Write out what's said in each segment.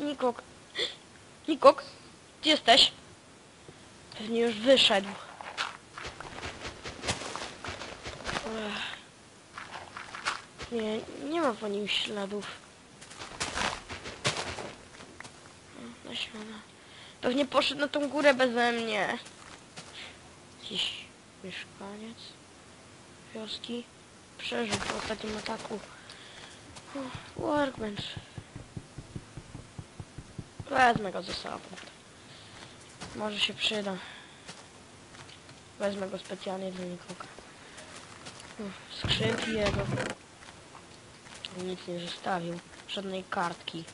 Nikok. Nikok, gdzie jesteś? Pewnie już wyszedł. Ech. Nie, nie ma po nim śladów. O, Nasiona. Pewnie poszedł na tą górę beze mnie. Jakiś mieszkaniec wioski przeżył po ostatnim ataku. Workbench. Wezmę go ze sobą. Może się przyda. Wezmę go specjalnie dla nikogo. Skrzynki jego. Nic nie zostawił. Żadnej kartki.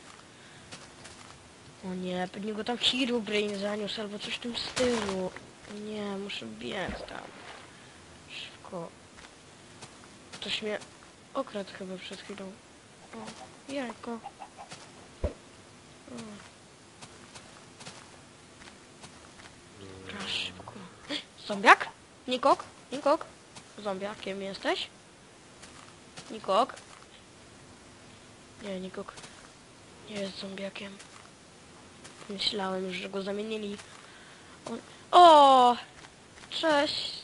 O nie, pewnie go tam Herobrine zaniósł albo coś w tym stylu. Nie, muszę biec tam. Szybko. Ktoś mnie okradł chyba przed chwilą. O, jajko. Teraz szybko. Zombiak? Nikok? Nikok? Zombiakiem jesteś? Nikok? Nie, Nikok nie jest zombiakiem. Myślałem już, że go zamienili. On... O! Cześć!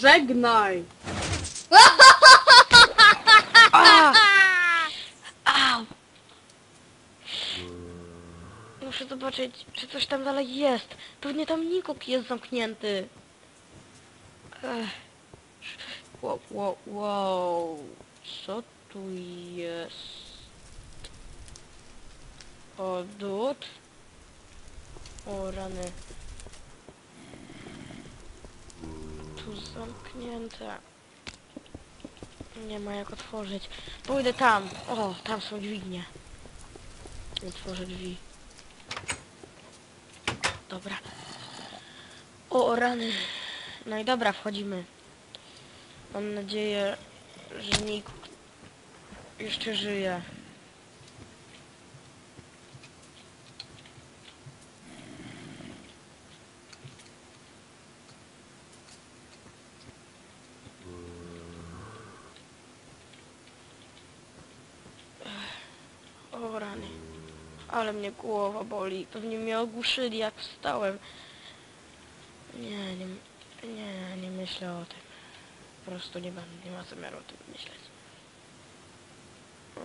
Żegnaj! A! Au! Muszę zobaczyć, czy coś tam dalej jest. Pewnie tam Nikok jest zamknięty. Ech. Wow, wow, wow. Co tu jest? Odut. O rany. Tu zamknięte. Nie ma jak otworzyć. Pójdę tam. O, tam są dźwignie. Otworzę drzwi. Dobra. O, rany. No i dobra, wchodzimy. Mam nadzieję, że nikt jeszcze żyje. O rany. Ale mnie głowa boli. Pewnie mnie ogłuszyli jak wstałem. Nie, nie, nie, nie myślę o tym. Po prostu nie mam, nie ma zamiaru o tym myśleć. O.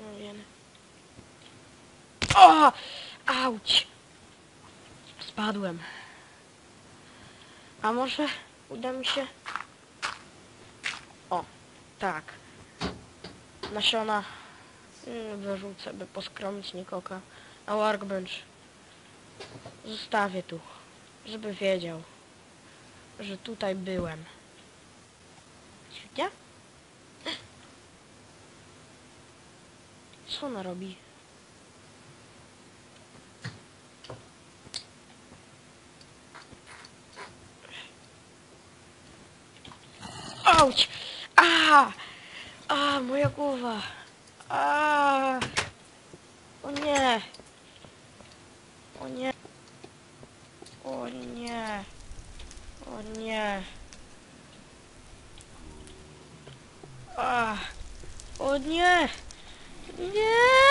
O, jeny. O! Auć! Spadłem. A może uda mi się... O, tak. Nasiona mm, wyrzucę, by poskromić Nikoka. A workbench zostawię tu, żeby wiedział, że tutaj byłem. Świetnie? Co ona robi? Auć! A! A, moja głowa! A! O nie! O nie! O nie! O nie! A! O nie! Nie!